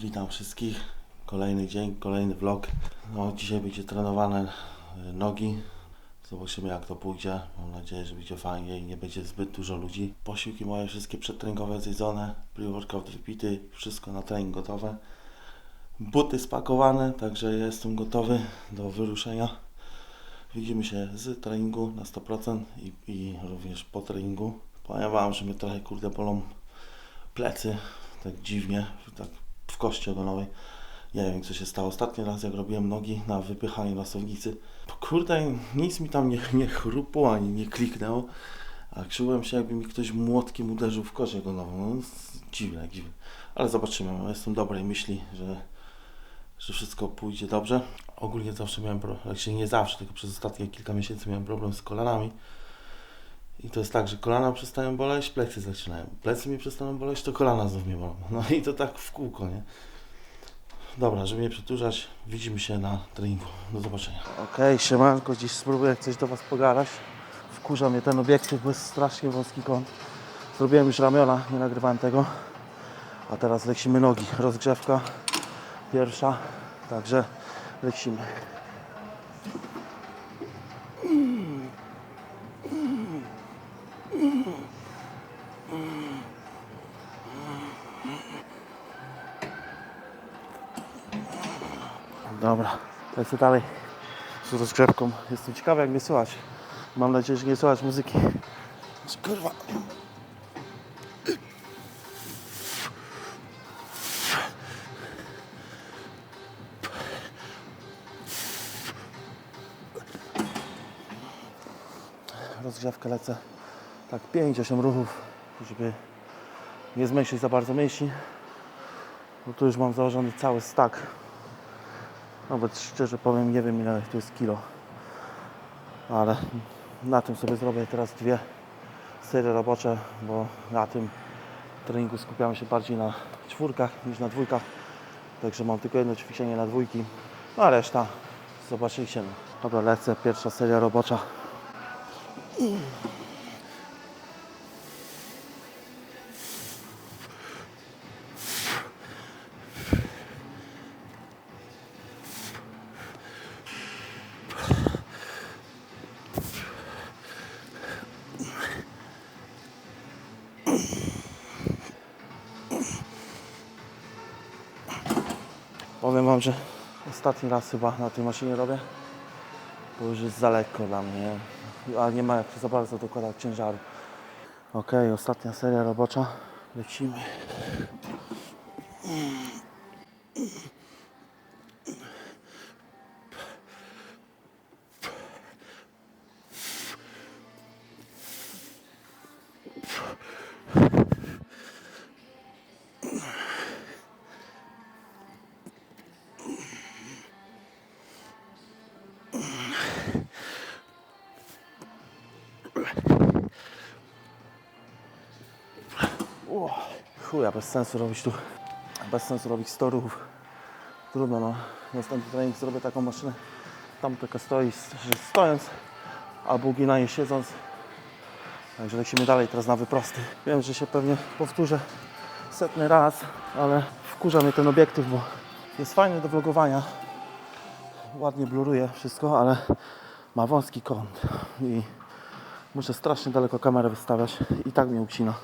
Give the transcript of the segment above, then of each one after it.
Witam wszystkich. Kolejny dzień, kolejny vlog. No, dzisiaj będzie trenowane y, nogi. Zobaczymy jak to pójdzie. Mam nadzieję, że będzie fajnie i nie będzie zbyt dużo ludzi. Posiłki moje wszystkie przedtreningowe zjedzone. Pre-workout wypity. Wszystko na trening gotowe. Buty spakowane, także jestem gotowy do wyruszenia. Widzimy się z treningu na 100% i, i również po treningu. Powiem Wam, że mnie trochę kurde bolą plecy, tak dziwnie, tak w kości ogonowej. Nie wiem, co się stało. Ostatni raz, jak robiłem nogi na wypychanie lasownicy, kurde, nic mi tam nie, nie chrupło, ani nie kliknęło, a czułem się, jakby mi ktoś młotkiem uderzył w kość ogonową. No, dziwne, dziwne. Ale zobaczymy. No, Jestem dobrej myśli, że, że wszystko pójdzie dobrze. Ogólnie zawsze miałem problem, znaczy nie zawsze, tylko przez ostatnie kilka miesięcy miałem problem z kolanami. I to jest tak, że kolana przestają boleć, plecy zaczynają. Plecy mi przestaną boleć, to kolana znów mnie bolą. No i to tak w kółko, nie? Dobra, żeby nie przedłużać, widzimy się na treningu. Do zobaczenia. Okej, okay, siemanko, dziś spróbuję coś do Was pogadać. Wkurza mnie ten obiektyw, bo jest strasznie wąski kąt. Zrobiłem już ramiona, nie nagrywałem tego. A teraz lecimy nogi. Rozgrzewka pierwsza, także lecimy. Lecę dalej z rozgrzewką. Jestem ciekawy jak mnie słychać. Mam nadzieję, że nie słychać muzyki. Kurwa. Rozgrzewkę lecę tak 5-8 ruchów, żeby nie zmęczyć za bardzo mięśni. Bo tu już mam założony cały stack nawet szczerze powiem, nie wiem ile to jest kilo. Ale na tym sobie zrobię teraz dwie serie robocze, bo na tym treningu skupiamy się bardziej na czwórkach niż na dwójkach. Także mam tylko jedno ćwiczenie na dwójki, no a reszta zobaczycie. Dobra, lecę, pierwsza seria robocza. Powiem Wam, że ostatni raz chyba na tej maszynie robię, bo już jest za lekko dla mnie, a nie ma jak za bardzo dokładać ciężaru. Ok, ostatnia seria robocza, lecimy. Chuja, bez sensu robić tu, bez sensu robić 100 ruchów. Trudno no, następny trening zrobię taką maszynę, tam taka stoi, stojąc, albo uginanie siedząc. Także lecimy dalej teraz na wyprosty. Wiem, że się pewnie powtórzę setny raz, ale wkurza mnie ten obiektyw, bo jest fajny do vlogowania. Ładnie bluruje wszystko, ale ma wąski kąt i muszę strasznie daleko kamerę wystawiać i tak mnie ucina.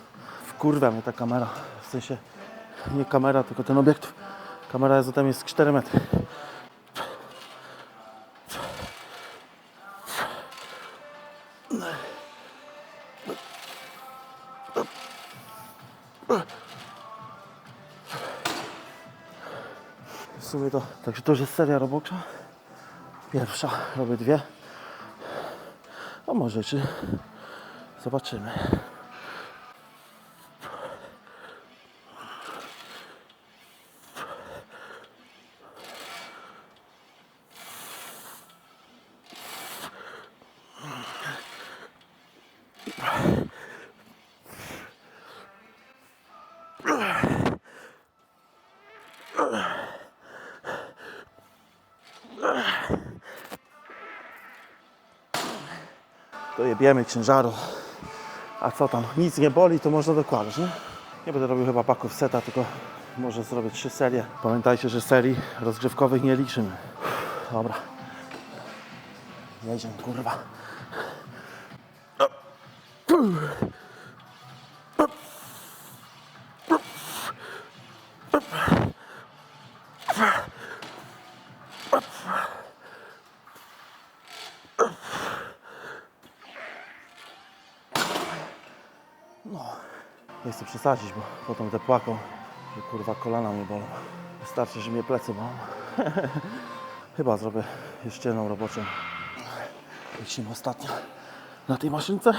Wkurwia mnie ta kamera, w sensie nie kamera, tylko ten obiektyw. Kamera jest mnie z 4 metry. W to, także to już jest seria robocza. Pierwsza, robię dwie. A może czy zobaczymy. Jebiemy ciężaru. A co tam? Nic nie boli, to można dokładać, nie? Nie będę robił chyba paków seta, tylko może zrobię trzy serie. Pamiętajcie, że serii rozgrzewkowych nie liczymy. Dobra. Jedziemy, kurwa. Nie przesadzić, bo potem będę płakał, że kurwa kolana mnie bolą. Wystarczy, że mnie plecy bolą. Chyba zrobię jeszcze jedną roboczą. Lecimy ostatnio na tej maszynce.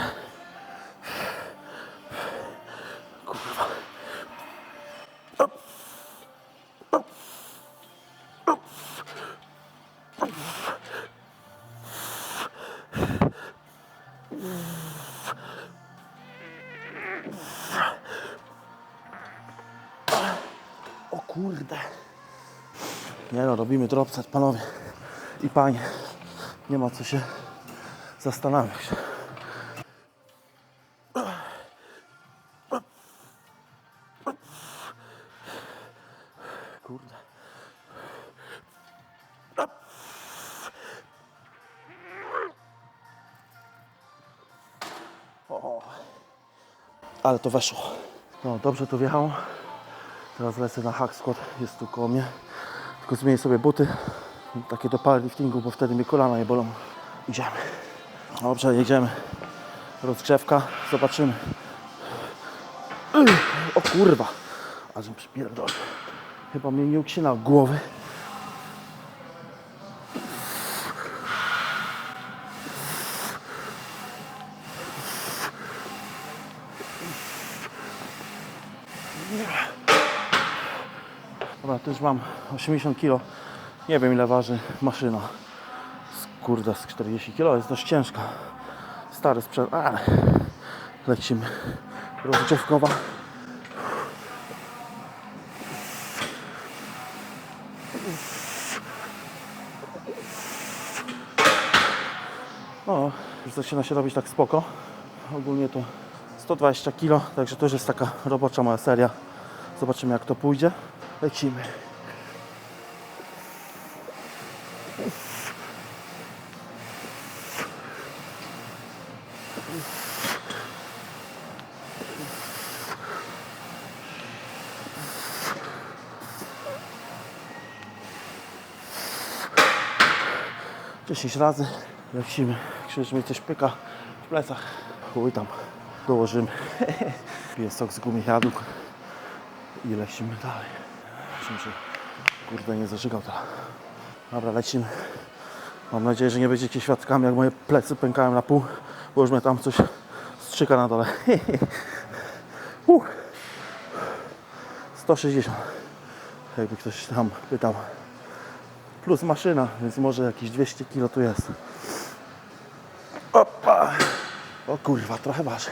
Dropset, panowie i panie. Nie ma co się zastanawiać. Kurde. O. Ale to weszło. No, dobrze to wjechało. Teraz lecę na hack squat, jest tu koło mnie. Tylko zmienię sobie buty, takie do powerliftingu, bo wtedy mi kolana nie bolą. Idziemy. Dobrze, jedziemy. Rozgrzewka, zobaczymy. O kurwa, aż mi przypierdol. Chyba mnie nie ucina głowy. Już mam 80 kg. Nie wiem ile waży maszyna. Kurde, z 40 kg jest dość ciężka. Stary sprzęt, ale lecimy. Rozgrzewkowa. No, już zaczyna się robić tak spoko. Ogólnie to 120 kg, także to już jest taka robocza moja seria. Zobaczymy jak to pójdzie. Lecimy. Dziesięć razy lecimy. Krzyż mi coś pyka w plecach. Chuj tam. Dołożymy. Piję sok z gumy jadłk i lecimy dalej. Żebym się kurde nie zażygał teraz. Dobra, lecimy. Mam nadzieję, że nie będziecie świadkami, jak moje plecy pękają na pół, bo już mnie tam coś strzyka na dole. Uff. 160. Jakby ktoś tam pytał. Plus maszyna, więc może jakieś 200 kg tu jest. Opa! O kurwa, trochę waży.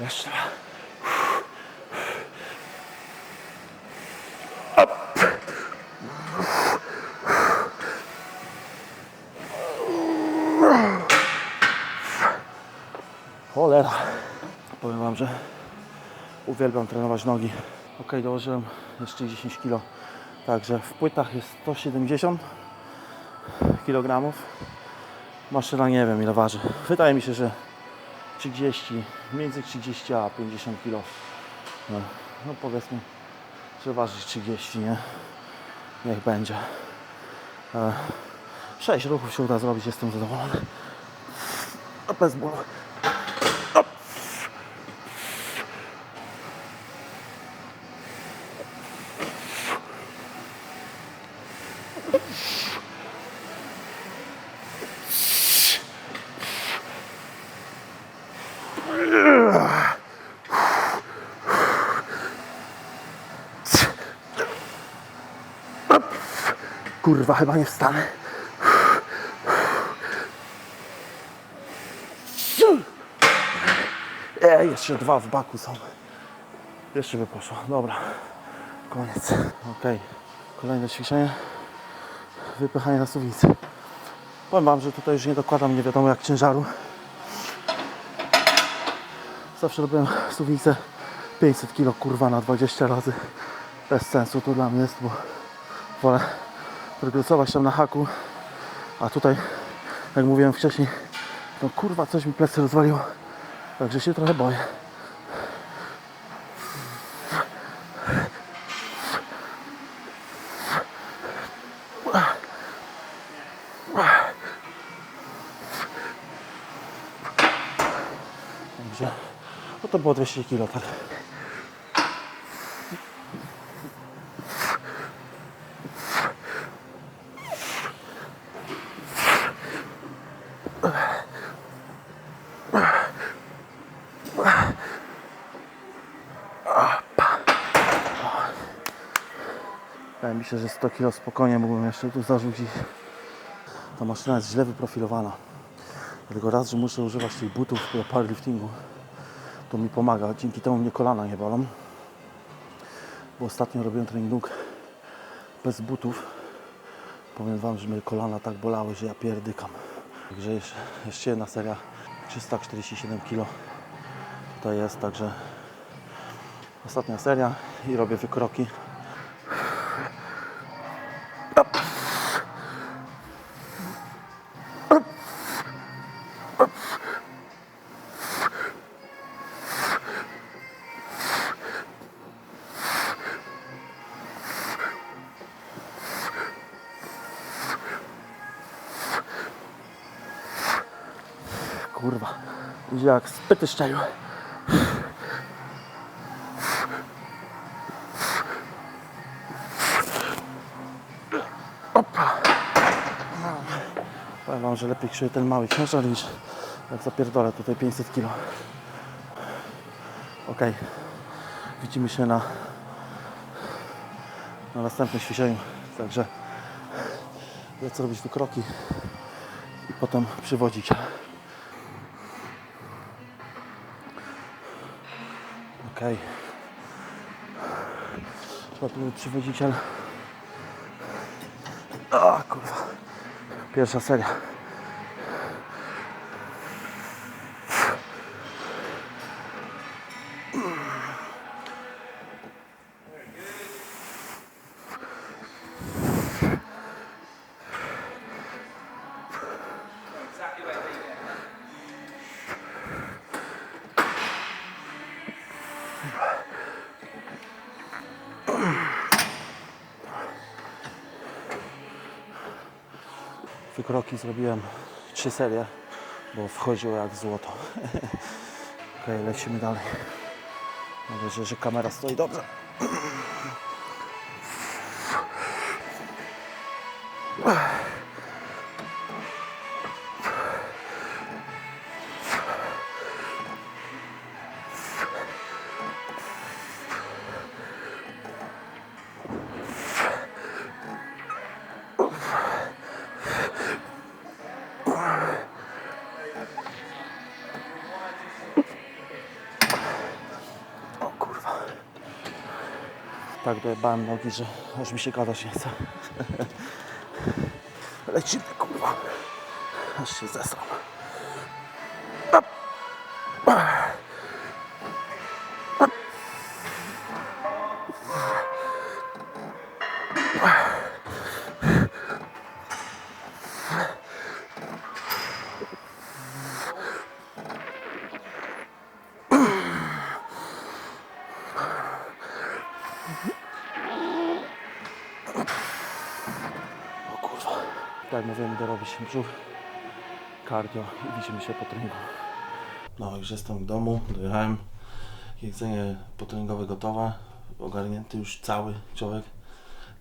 Jeszcze raz. Cholera. Powiem Wam, że uwielbiam trenować nogi. Ok, dołożyłem jeszcze 10 kg. Także w płytach jest 170 kg. Maszyna nie wiem ile waży. Wydaje mi się, że 30, między 30 a 50 kg. No, no powiedzmy, że waży 30, nie? Niech będzie. E, 6 ruchów się uda zrobić, jestem zadowolony. A bez bólu. Kurwa, chyba nie wstanę. E, jeszcze dwa w baku są. Jeszcze by poszło. Dobra. Koniec. Ok. Kolejne ćwiczenie. Wypychanie na suwnicy. Powiem Wam, że tutaj już nie dokładam nie wiadomo jak ciężaru. Zawsze robiłem suwnicę 500 kg kurwa na 20 razy. Bez sensu to dla mnie jest, bo wolę progresować tam na haku. A tutaj, jak mówiłem wcześniej, no kurwa coś mi plecy rozwaliło. Także się trochę boję. Także, no to było 200 kg, tak. Się, że 100 kg spokojnie mógłbym jeszcze tu zarzucić. Ta maszyna jest źle wyprofilowana. Dlatego raz, że muszę używać tych butów do powerliftingu, to mi pomaga. Dzięki temu mnie kolana nie bolą. Bo ostatnio robiłem trening nóg bez butów. Powiem Wam, że mnie kolana tak bolały, że ja pierdykam. Także jeszcze, jeszcze jedna seria 347 kg tutaj jest, także ostatnia seria i robię wykroki. Kurwa, idzie jak spyty szczelił. Opa. Powiem wam, że lepiej czuję ten mały ciężar niż jak zapierdolę tutaj 500 kg. Ok, widzimy się na, na następnym ćwiczeniu. Także lecę robić tu kroki i potem przywodzić. Okej. Trzeba tu przywodziciel. O kurwa. Pierwsza seria. Wykroki zrobiłem trzy serie, bo wchodziło jak złoto. Okej, lecimy dalej. Mam nadzieję, że kamera stoi dobrze. Tak dojebałem nogi, że aż mi się gadać nie chce. Lecimy kurwa. Aż się zesram. Tak mówiłem, idę robić brzuch, cardio i widzimy się po treningu. No, już jestem w domu, dojechałem. Jedzenie potreningowe gotowe, ogarnięty już cały człowiek.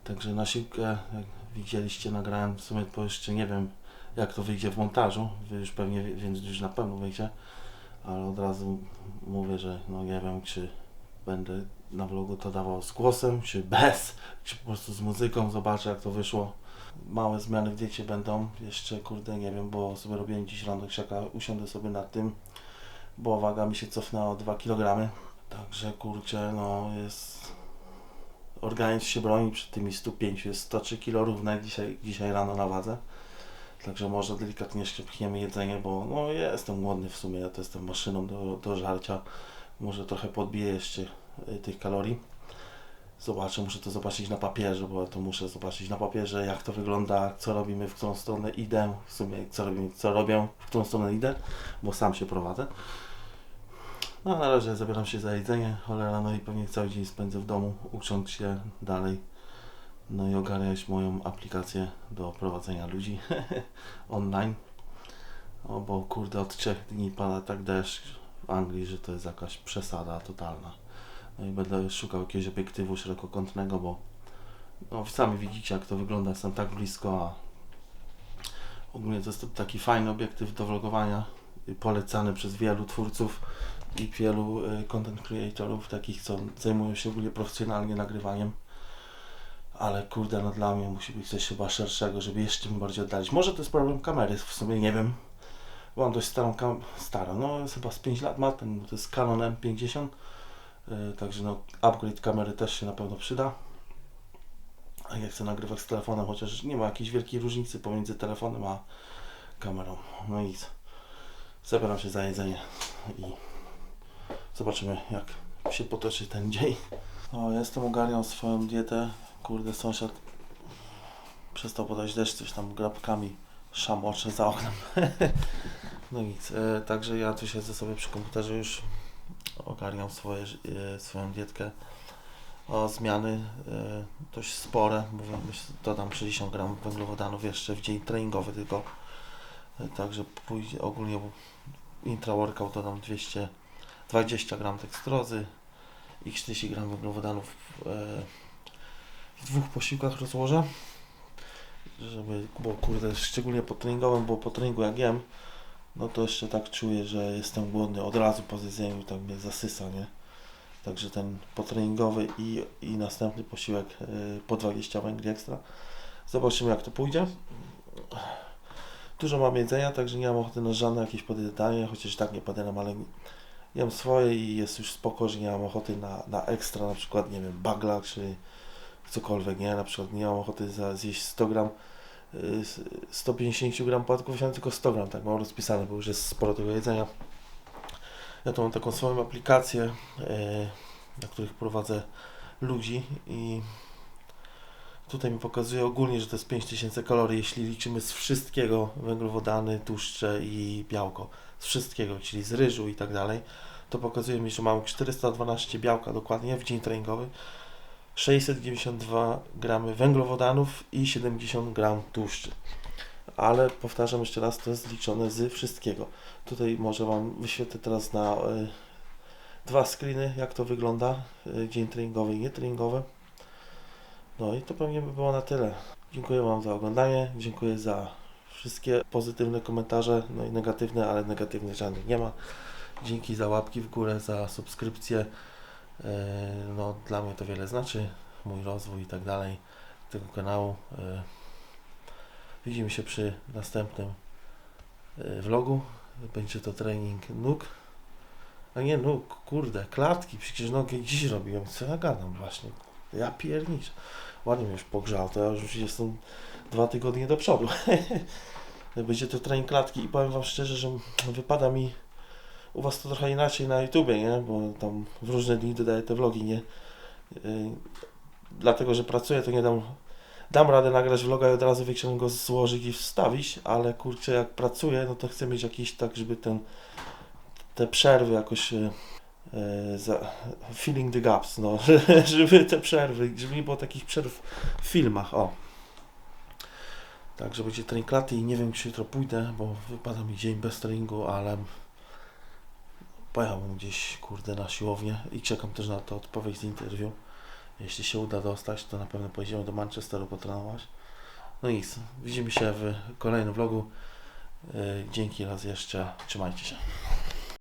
Także na siłkę, jak widzieliście, nagrałem w sumie, bo jeszcze nie wiem, jak to wyjdzie w montażu. Wy już pewnie, więc już na pewno wyjdzie. Ale od razu mówię, że no nie wiem, czy będę na vlogu to dawał z głosem, czy bez, czy po prostu z muzyką. Zobaczę, jak to wyszło. Małe zmiany w diecie będą. Jeszcze, kurde, nie wiem, bo sobie robiłem dziś rano krzaka. Usiądę sobie nad tym, bo waga mi się cofnęła o 2 kg. Także kurczę, no jest. Organizm się broni przed tymi 105, jest 103 kg równe dzisiaj, dzisiaj rano na wadze. Także może delikatnie pchniemy jedzenie, bo no jestem głodny w sumie, ja to jestem maszyną do, do żarcia. Może trochę podbiję jeszcze y, tych kalorii. Zobaczę, muszę to zobaczyć na papierze, bo to muszę zobaczyć na papierze, jak to wygląda, co robimy, w którą stronę idę, w sumie co robimy, co robię, w którą stronę idę, bo sam się prowadzę. No na razie zabieram się za jedzenie, cholera, no i pewnie cały dzień spędzę w domu, ucząc się dalej. No i ogarniać moją aplikację do prowadzenia ludzi online. O, bo kurde, od trzech dni pada tak deszcz w Anglii, że to jest jakaś przesada totalna. No i będę szukał jakiegoś obiektywu szerokokątnego, bo no, sami widzicie jak to wygląda, jestem tak blisko, a ogólnie to jest taki fajny obiektyw do vlogowania, polecany przez wielu twórców i wielu y, content creatorów, takich co zajmują się ogólnie profesjonalnie nagrywaniem. Ale kurde, no dla mnie musi być coś chyba szerszego, żeby jeszcze mi bardziej oddalić. Może to jest problem kamery, w sumie nie wiem. Mam dość starą kam- starą, no chyba z 5 lat ma ten, to jest Canon M50. Yy, także no upgrade kamery też się na pewno przyda. A ja chcę nagrywać z telefonem, chociaż nie ma jakiejś wielkiej różnicy pomiędzy telefonem a kamerą. No i zabieram się za jedzenie i zobaczymy jak się potoczy ten dzień. O, jestem ogarniał swoją dietę. Kurde, sąsiad przestał podać deszcz, coś tam grabkami szamocze za oknem. no nic, e, także ja tu siedzę sobie przy komputerze już ogarniam swoje, e, swoją dietkę. O, zmiany e, dość spore, mówię, dodam 60 gram węglowodanów jeszcze w dzień treningowy tylko. E, także pójdzie ogólnie intra workout dodam 220 gram tekstrozy i 40 gram węglowodanów w dwóch posiłkach rozłożę. Żeby, bo kurde, szczególnie po treningowym, bo po treningu jak jem, no to jeszcze tak czuję, że jestem głodny od razu po zjedzeniu tak mnie zasysa, nie? Także ten potreningowy i, i następny posiłek y, po 20 węgli ekstra. Zobaczymy jak to pójdzie. Dużo mam jedzenia, także nie mam ochoty na żadne jakieś podjadanie, chociaż tak nie podjadam, ale jem swoje i jest już spoko, że nie mam ochoty na, na ekstra, na przykład, nie wiem, bagla czy cokolwiek, nie? Na przykład nie mam ochoty za, zjeść 100 gram, 150 gram płatków, wziąłem tylko 100 gram, tak mam rozpisane, bo już jest sporo tego jedzenia. Ja tu mam taką swoją aplikację, y, na których prowadzę ludzi i tutaj mi pokazuje ogólnie, że to jest 5000 kalorii, jeśli liczymy z wszystkiego, węglowodany, tłuszcze i białko, z wszystkiego, czyli z ryżu i tak dalej, to pokazuje mi, że mam 412 białka dokładnie w dzień treningowy, 692 gramy węglowodanów i 70 gram tłuszczy. Ale powtarzam jeszcze raz, to jest liczone z wszystkiego. Tutaj może Wam wyświetlę teraz na y, dwa screeny, jak to wygląda, y, dzień treningowy i nietreningowy. No i to pewnie by było na tyle. Dziękuję Wam za oglądanie, dziękuję za wszystkie pozytywne komentarze, no i negatywne, ale negatywnych żadnych nie ma. Dzięki za łapki w górę, za subskrypcję. E, No, dla mnie to wiele znaczy, mój rozwój i tak dalej tego kanału. E, Widzimy się przy następnym e, vlogu. Będzie to trening nóg. A nie nóg, kurde, klatki, przecież nogi dziś robiłem. Co ja gadam właśnie? Ja pierniczę. Ładnie mnie już pogrzał, to ja już jestem dwa tygodnie do przodu. Będzie to trening klatki i powiem Wam szczerze, że wypada mi u Was to trochę inaczej na YouTubie, nie? Bo tam w różne dni dodaję te vlogi, nie? Yy, dlatego, że pracuję, to nie dam, dam radę nagrać vloga i od razu wieczorem go złożyć i wstawić, ale kurczę, jak pracuję, no to chcę mieć jakiś tak, żeby ten, te przerwy jakoś yy, za, filling the gaps, no, żeby te przerwy, żeby nie było takich przerw w filmach, o. Także będzie trening klaty i nie wiem, czy jutro pójdę, bo wypada mi dzień bez treningu, ale pojechałbym gdzieś, kurde, na siłownię i czekam też na to odpowiedź z interwiu. Jeśli się uda dostać, to na pewno pojedziemy do Manchesteru potrenować. No i nic, widzimy się w kolejnym vlogu. Yy, Dzięki raz jeszcze, trzymajcie się.